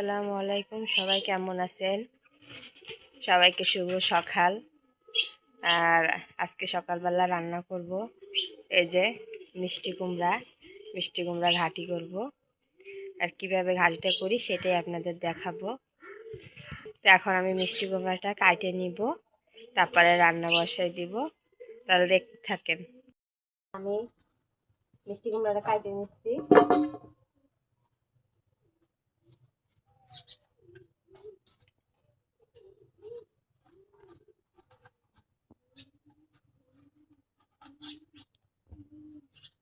আসসালামু আলাইকুম। সবাই কেমন আছেন? সবাইকে শুভ সকাল। আর আজকে সকালবেলা রান্না করব। এই যে মিষ্টি কুমড়া মিষ্টি কুমড়া ঘাটি করব। আর কীভাবে ঘাটিটা করি সেটাই আপনাদের দেখাবো। তো এখন আমি মিষ্টি কুমড়াটা কাটে নিব, তারপরে রান্না বসাই দিব। তাহলে দেখতে থাকেন। আমি মিষ্টি কুমড়াটা কাটে নিচ্ছি।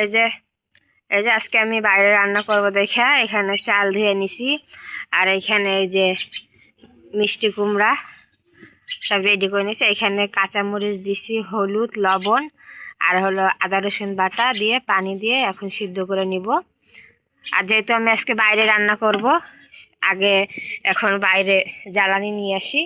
এই যে এই যে আজকে আমি বাইরে রান্না করব দেখে, এখানে চাল ধুয়ে নিছি। আর এখানে এই যে মিষ্টি কুমড়া সব রেডি করে নিছি। এখানে কাঁচামরিচ দিছি, হলুদ, লবণ, আর হলো আদা, রসুন বাটা দিয়ে, পানি দিয়ে এখন সিদ্ধ করে নিব। আর যেহেতু আমি আজকে বাইরে রান্না করব, আগে এখন বাইরে জ্বালানি নিয়ে আসি।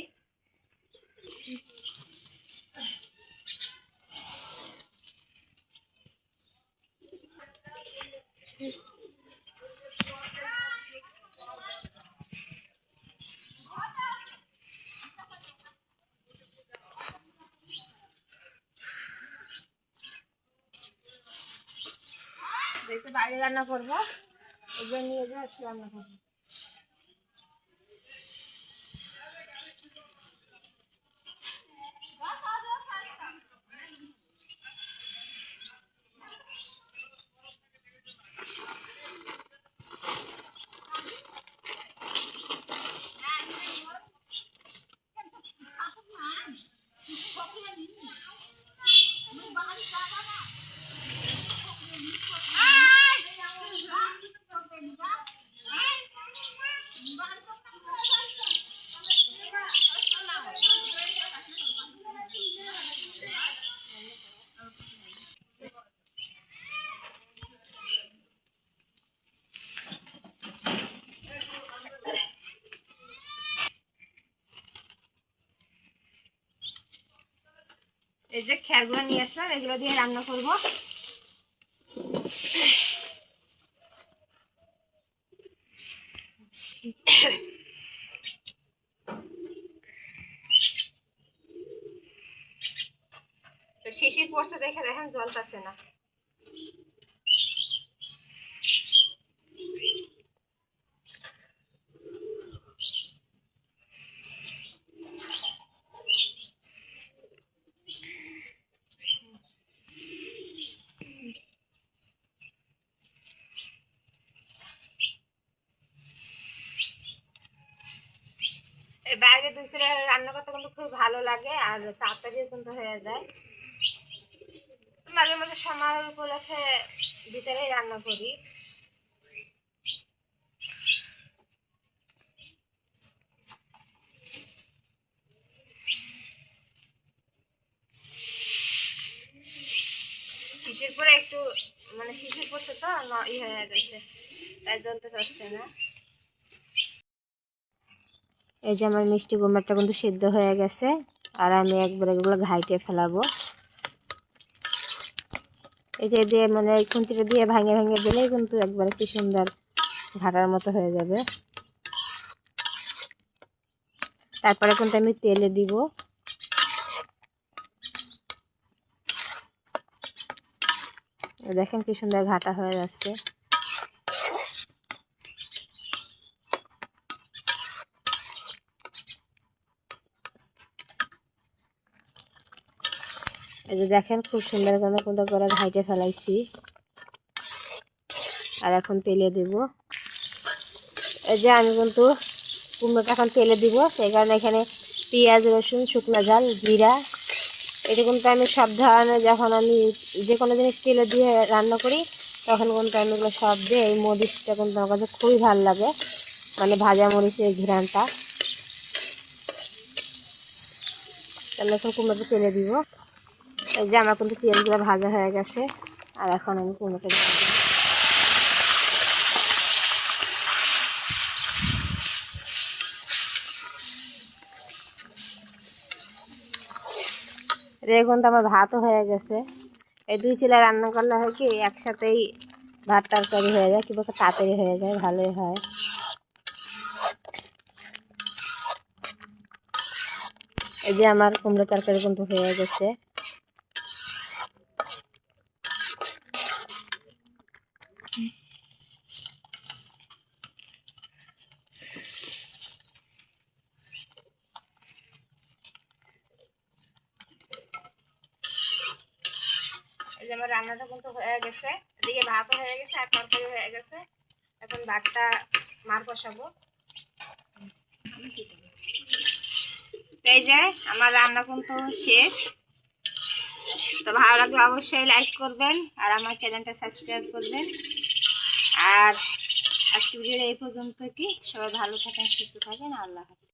যেহেতু বাইরে রান্না করব। ওগুলো নিয়ে যাই আজকে রান্না করব। এই যে খেরগুলো নিয়ে আসলাম, এগুলো দিয়ে রান্না করব। শিশির পড়ছে দেখে দেখেন জল পাচ্ছে না এই বাইরে রান্না করতে কিন্তু খুব ভালো লাগে, আর তাড়াতাড়িও কিন্তু হয়ে যায়। মাঝে মাঝে সময় উপলক্ষে ভিতরেই রান্না করি। শিশির পরে একটু মানে শিশির পড়ছে তো ই হয়ে গেছে, তাই জ্বলতে চাচ্ছে না। এই যে আমার মিষ্টি কুমড়াটা কিন্তু সিদ্ধ হয়ে গেছে, আর আমি একবার এগুলো ঘাইটে ফেলাবো। এই যে দিয়ে মানে খুন্তিটা দিয়ে ভাঙে ভাঙে দিলেই কিন্তু একবার কি সুন্দর ঘাটার মতো হয়ে যাবে। তারপরে কিন্তু আমি তেলে দিব। দেখেন কি সুন্দর ঘাটা হয়ে যাচ্ছে। এই যে দেখেন, খুব সুন্দর করে কোনটা করে ঘাইটে ফেলাইছি। আর এখন তেলে দেব। এই যে আমি কিন্তু কুমড়োটা এখন তেলে দিব, সেই কারণে এখানে পেঁয়াজ, রসুন, শুকনো ঝাল, জিরা, এটা কিন্তু আমি সব ধরনের যখন আমি যে কোনো জিনিস তেলে দিয়ে রান্না করি, তখন কিন্তু আমি এগুলো সব দিয়ে এই মরিচটা কিন্তু আমার কাছে খুবই ভালো লাগে মানে ভাজা মরিচের ঘিরানটা তাহলে এখন কুমড়োটা তেলে দিব। এই যে আমার কিন্তু পেঁয়াজগুলো ভাজা হয়ে গেছে। আর এখন আমি কুমড়োটা এখন তো আমার ভাতও হয়ে গেছে। এই দুই চিলা রান্না করলে হয় কি, একসাথেই ভাত তরকারি হয়ে যায় কিংবা তাড়াতাড়ি হয়ে যায়, ভালোই হয়। এই যে আমার কুমড়ো তরকারি কিন্তু হয়ে গেছে। আমার রান্নাটা কিন্তু হয়ে গেছে। এদিকে ভাতও হয়ে গেছে, আর তরকারি হয়ে গেছে। এখন ভাতটা মার বসাবো। এই যে আমার রান্না কিন্তু শেষ। তো ভালো লাগলে অবশ্যই লাইক করবেন আর আমার চ্যানেলটা সাবস্ক্রাইব করবেন। আর আজকে ভিডিওটা এই পর্যন্ত কি? সবাই ভালো থাকেন সুস্থ থাকেন আল্লাহ হাফিজ।